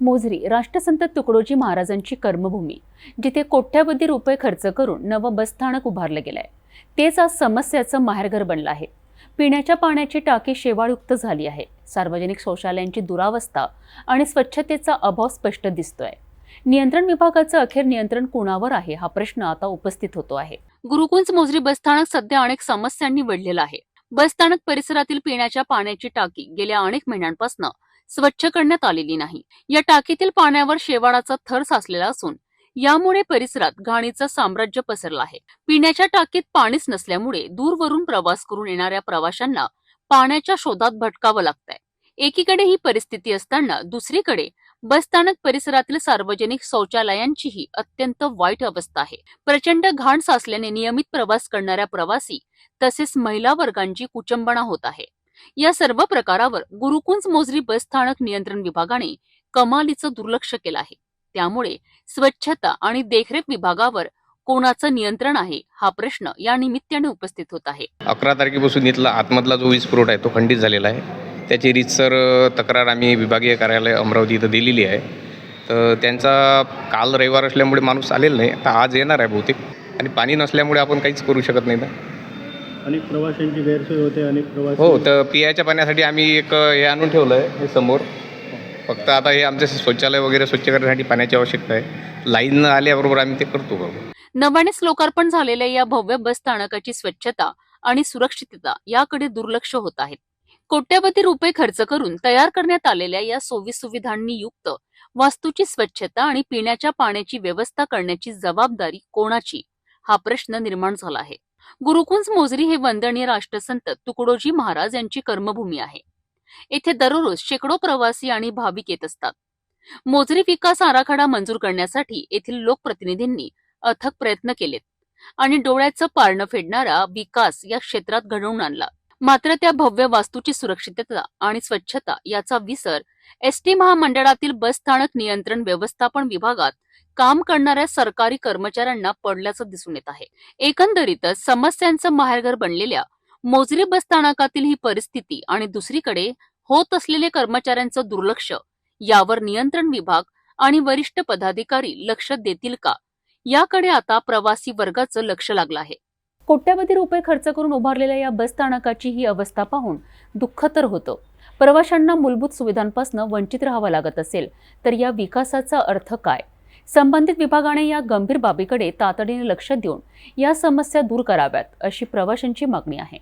मोझरी राष्ट्रसंत तुकडोजी महाराजांची कर्मभूमी जिथे कोट्यावधी रुपये खर्च करून नवं बसस्थानक उभारलं गेलंय. तेच आज समस्याचं माहेरघर बनलं आहे. पिण्याच्या पाण्याची टाकी शेवाळयुक्त झाली आहे. सार्वजनिक शौचालयांची दुरावस्था आणि स्वच्छतेचा अभाव स्पष्ट दिसतोय. नियंत्रण विभागाचं अखेर नियंत्रण कुणावर आहे हा प्रश्न आता उपस्थित होतो आहे. गुरुकुंज मोझरी बसस्थानक सध्या अनेक समस्यांनी वेढलेलं आहे. बसस्थानक परिसरातील पिण्याच्या पाण्याची टाकी गेल्या अनेक महिन्यांपासून स्वच्छ करण्यात आलेली नाही. या टाकीतील पाण्यावर शेवाळाचा थर साचलेला असून यामुळे परिसरात घाणीचं साम्राज्य पसरलं आहे. पिण्याच्या टाकीत पाणीच नसल्यामुळे दूरवरून प्रवास करून येणाऱ्या प्रवाशांना पाण्याच्या शोधात भटकावं लागतंय. एकीकडे ही परिस्थिती असताना दुसरीकडे बसस्थानक परिसरातील सार्वजनिक शौचालयांचीही अत्यंत वाईट अवस्था आहे. प्रचंड घाण साचल्याने नियमित प्रवास करणाऱ्या प्रवासी तसेच महिला वर्गांची कुचंबणा होत आहे. या सर्व प्रकारावर गुरुकुंज मोजरी बसस्थानक नियंत्रण विभागाने कमालीचं दुर्लक्ष केलं आहे. त्यामुळे स्वच्छता आणि देखरेख विभागावर कोणाचं नियंत्रण आहे हा प्रश्न या निमित्ताने उपस्थित होत आहे. अकरा तारखेपासून इथला आतमधला जो वीज पुरवठा आहे तो खंडित झालेला आहे. त्याची रीतसर तक्रार आम्ही विभागीय कार्यालय अमरावती इथं दिलेली आहे. तर त्यांचा काल रविवार असल्यामुळे माणूस आलेला नाही. आता आज येणार आहे बहुतेक. आणि पाणी नसल्यामुळे आपण काहीच करू शकत नाही ना. अनेक प्रवाशांची गैरसोय होते अनेक प्रवासी हो तर पियाच्या पाण्यासाठी आम्ही एक हे आणून ठेवलं आहे हे समोर. फक्त आता हे आमचं शौचालय वगैरे स्वच्छ करण्यासाठी पाण्याची आवश्यकता आहे. लाईन आल्याबरोबर आम्ही ते करतो बरोबर नव्यानेच लोकार्पण झालेल्या या भव्य बस स्थानकाची स्वच्छता आणि सुरक्षितता याकडे दुर्लक्ष होत आहेत कोट्यवधी रुपये खर्च करून तयार करण्यात आलेल्या या सोयी सुविधांनी युक्त वास्तूची स्वच्छता आणि पिण्याच्या पाण्याची व्यवस्था करण्याची जबाबदारी कोणाची? हा प्रश्न निर्माण झाला आहे. गुरुकुंज मोजरी हे वंदनीय राष्ट्रसंत तुकडोजी महाराज यांची कर्मभूमी आहे. येथे दररोज शेकडो प्रवासी आणि भाविक येत असतात. मोजरी विकास आराखडा मंजूर करण्यासाठी येथील लोकप्रतिनिधींनी अथक प्रयत्न केलेत आणि डोळ्याचं पारणं फेडणारा विकास या क्षेत्रात घडवून आणला. मात्र त्या भव्य वास्तूची सुरक्षितता आणि स्वच्छता याचा विसर एसटी महामंडळातील महामंडळातील बसस्थानक नियंत्रण व्यवस्थापन विभागात काम करणाऱ्या सरकारी कर्मचाऱ्यांना पडल्याचं दिसून येत आहे. एकंदरीतच समस्यांचं माहेरघर बनलेल्या मोजरी बसस्थानकातील ही परिस्थिती आणि दुसरीकडे होत असलेले कर्मचाऱ्यांचं दुर्लक्ष यावर नियंत्रण विभाग आणि वरिष्ठ पदाधिकारी लक्ष देतील का? याकडे आता प्रवासी वर्गाचं लक्ष लागलं आहे. कोट्यावधी रुपये खर्च करून उभारलेल्या या बस स्थानकाची ही अवस्था पाहून दुःख तर होतं. प्रवाशांना मूलभूत सुविधांपासून वंचित राहावं लागत असेल तर या विकासाचा अर्थ काय? संबंधित विभागाने या गंभीर बाबीकडे तातडीने लक्ष देऊन या समस्या दूर कराव्यात अशी प्रवाशांची मागणी आहे.